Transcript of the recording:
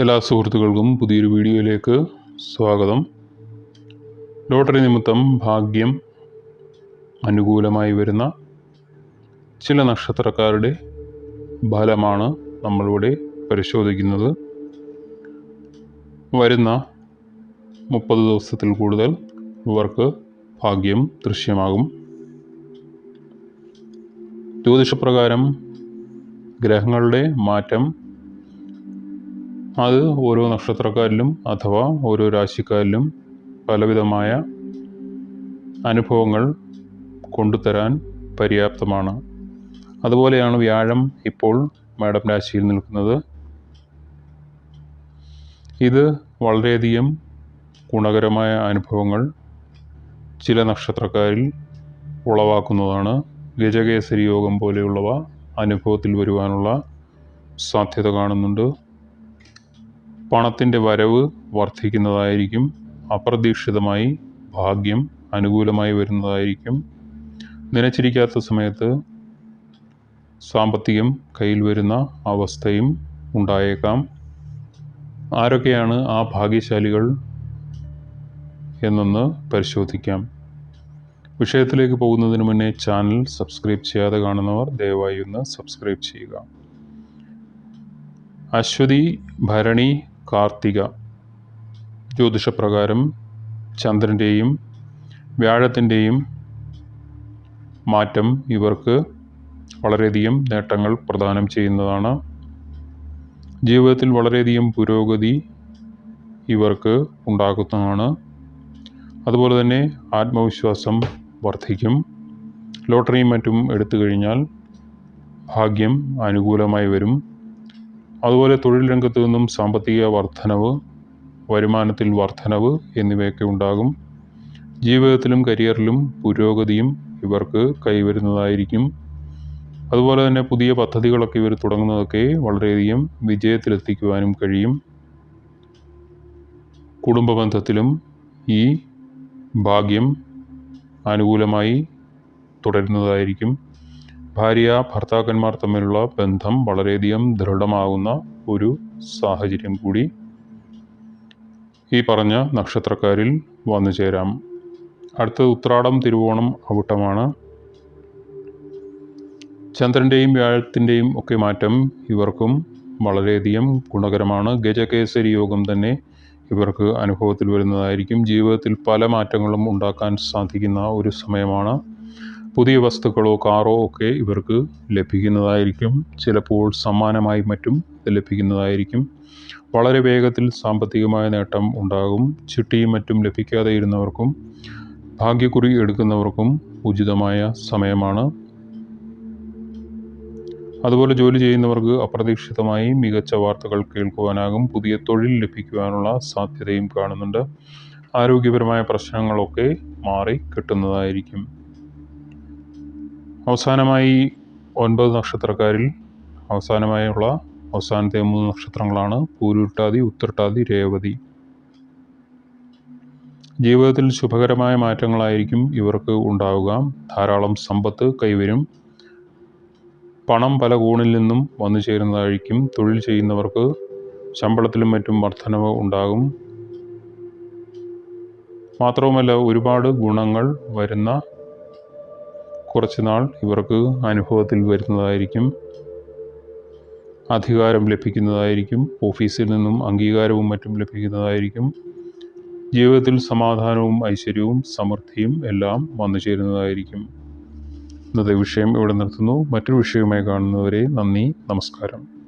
എല്ലാ സുഹൃത്തുക്കൾക്കും പുതിയൊരു വീഡിയോയിലേക്ക് സ്വാഗതം. ലോട്ടറി നിമിത്തം ഭാഗ്യം അനുകൂലമായി വരുന്ന ചില നക്ഷത്രക്കാരുടെ ഫലമാണ് നമ്മളിവിടെ പരിശോധിക്കുന്നത്. വരുന്ന മുപ്പത് ദിവസത്തിൽ കൂടുതൽ ഇവർക്ക് ഭാഗ്യം ദൃശ്യമാകും. ജ്യോതിഷപ്രകാരം ഗ്രഹങ്ങളുടെ മാറ്റം അത് ഓരോ നക്ഷത്രക്കാരിലും അഥവാ ഓരോ രാശിക്കാരിലും പലവിധമായ അനുഭവങ്ങൾ കൊണ്ടുതരാൻ പര്യാപ്തമാണ്. അതുപോലെയാണ് വ്യാഴം ഇപ്പോൾ മേടം രാശിയിൽ നിൽക്കുന്നത്. ഇത് വളരെയധികം ഗുണകരമായ അനുഭവങ്ങൾ ചില നക്ഷത്രക്കാരിൽ ഉളവാക്കുന്നതാണ്. ഗജകേസരി യോഗം പോലെയുള്ളവ അനുഭവത്തിൽ വരുവാനുള്ള സാധ്യത കാണുന്നുണ്ട്. പണത്തിന്റെ വരവ് വർദ്ധിക്കുന്നതായിരിക്കും. അപ്രതീക്ഷിതമായി ഭാഗ്യം അനുകൂലമായി വരുന്നതായിരിക്കും. നനച്ചിരിക്കാത്ത സമയത്ത് സാമ്പത്തികം കയ്യിൽ വരുന്ന അവസ്ഥയും ഉണ്ടായേക്കാം. ആരൊക്കെയാണ് ആ ഭാഗ്യശാലികൾ എന്നൊന്ന് പരിശോധിക്കാം. വിഷയത്തിലേക്ക് പോകുന്നതിന് മുന്നേ ചാനൽ സബ്സ്ക്രൈബ് ചെയ്യാതെ കാണുന്നവർ ദയവായി ഒന്ന് സബ്സ്ക്രൈബ് ചെയ്യുക. അശ്വതി ഭരണി കാർത്തിക. ജ്യോതിഷപ്രകാരം ചന്ദ്രന്റെയും വ്യാഴത്തിന്റെയും മാറ്റം ഇവർക്ക് വളരെയധികം നേട്ടങ്ങൾ പ്രദാനം ചെയ്യുന്നതാണ്. ജീവിതത്തിൽ വളരെയധികം പുരോഗതി ഇവർക്ക് ഉണ്ടാക്കുന്നതാണ് അതുപോലെ തന്നെ ആത്മവിശ്വാസം വർദ്ധിക്കും. ലോട്ടറിയും മറ്റും എടുത്തു കഴിഞ്ഞാൽ ഭാഗ്യം അനുകൂലമായി വരും. അതുപോലെ തൊഴിൽ രംഗത്തു നിന്നും സാമ്പത്തിക വർധനവ് വരുമാനത്തിൽ വർധനവ് എന്നിവയൊക്കെ ഉണ്ടാകും. ജീവിതത്തിലും കരിയറിലും പുരോഗതിയും ഇവർക്ക് കൈവരുന്നതായിരിക്കും. അതുപോലെ തന്നെ പുതിയ പദ്ധതികളൊക്കെ ഇവർ തുടങ്ങുന്നതൊക്കെ വളരെയധികം വിജയത്തിലെത്തിക്കുവാനും കഴിയും. കുടുംബ ബന്ധത്തിലും ഈ ഭാഗ്യം അനുകൂലമായി തുടരുന്നതായിരിക്കും. ഭാര്യ ഭർത്താക്കന്മാർ തമ്മിലുള്ള ബന്ധം വളരെയധികം ദൃഢമാകുന്ന ഒരു സാഹചര്യം കൂടി ഈ പറഞ്ഞ നക്ഷത്രക്കാരിൽ വന്നു ചേരാം. അടുത്തത് ഉത്രാടം തിരുവോണം അവിട്ടമാണ്. ചന്ദ്രന്റെയും വ്യാഴത്തിന്റെയും ഒക്കെ മാറ്റം ഇവർക്കും വളരെയധികം ഗുണകരമാണ്. ഗജകേസരി യോഗം തന്നെ ഇവർക്ക് അനുഭവത്തിൽ വരുന്നതായിരിക്കും. ജീവിതത്തിൽ പല മാറ്റങ്ങളും ഉണ്ടാക്കാൻ സാധിക്കുന്ന ഒരു സമയമാണ്. പുതിയ വസ്തുക്കളോ കാറോ ഒക്കെ ഇവർക്ക് ലഭിക്കുന്നതായിരിക്കും. ചിലപ്പോൾ സമ്മാനമായി മറ്റും ലഭിക്കുന്നതായിരിക്കും. വളരെ വേഗത്തിൽ സാമ്പത്തികമായ നേട്ടം ഉണ്ടാകും. ചിട്ടിയും മറ്റും ലഭിക്കാതെ ഇരുന്നവർക്കും ഭാഗ്യക്കുറി എടുക്കുന്നവർക്കും ഉചിതമായ സമയമാണ്. അതുപോലെ ജോലി ചെയ്യുന്നവർക്ക് അപ്രതീക്ഷിതമായി മികച്ച വാർത്തകൾ കേൾക്കുവാനാകും. പുതിയ തൊഴിൽ ലഭിക്കുവാനുള്ള സാധ്യതയും കാണുന്നുണ്ട്. ആരോഗ്യപരമായ പ്രശ്നങ്ങളൊക്കെ മാറി കിട്ടുന്നതായിരിക്കും. അവസാനമായി ഒൻപത് നക്ഷത്രക്കാരിൽ അവസാനമായുള്ള അവസാനത്തെ മൂന്ന് നക്ഷത്രങ്ങളാണ് പൂരുട്ടാതി ഉത്രട്ടാതി രേവതി. ജീവിതത്തിൽ ശുഭകരമായ മാറ്റങ്ങളായിരിക്കും ഇവർക്ക് ഉണ്ടാവുക. ധാരാളം സമ്പത്ത് കൈവരും. പണം പല കോണിൽ നിന്നും വന്നു ചേരുന്നതായിരിക്കും. തൊഴിൽ ചെയ്യുന്നവർക്ക് ശമ്പളത്തിലും മറ്റും വർധനവ് ഉണ്ടാകും. മാത്രവുമല്ല ഒരുപാട് ഗുണങ്ങൾ വരുന്ന കുറച്ച് നാൾ ഇവർക്ക് അനുഭവത്തിൽ വരുന്നതായിരിക്കും. അധികാരം ലഭിക്കുന്നതായിരിക്കും. ഓഫീസിൽ നിന്നും അംഗീകാരവും മറ്റും ലഭിക്കുന്നതായിരിക്കും. ജീവിതത്തിൽ സമാധാനവും ഐശ്വര്യവും സമൃദ്ധിയും എല്ലാം വന്നു ചേരുന്നതായിരിക്കും. ഇന്നത്തെ വിഷയം ഇവിടെ നിർത്തുന്നു. മറ്റൊരു വിഷയവുമായി കാണുന്നവരെ നന്ദി നമസ്കാരം.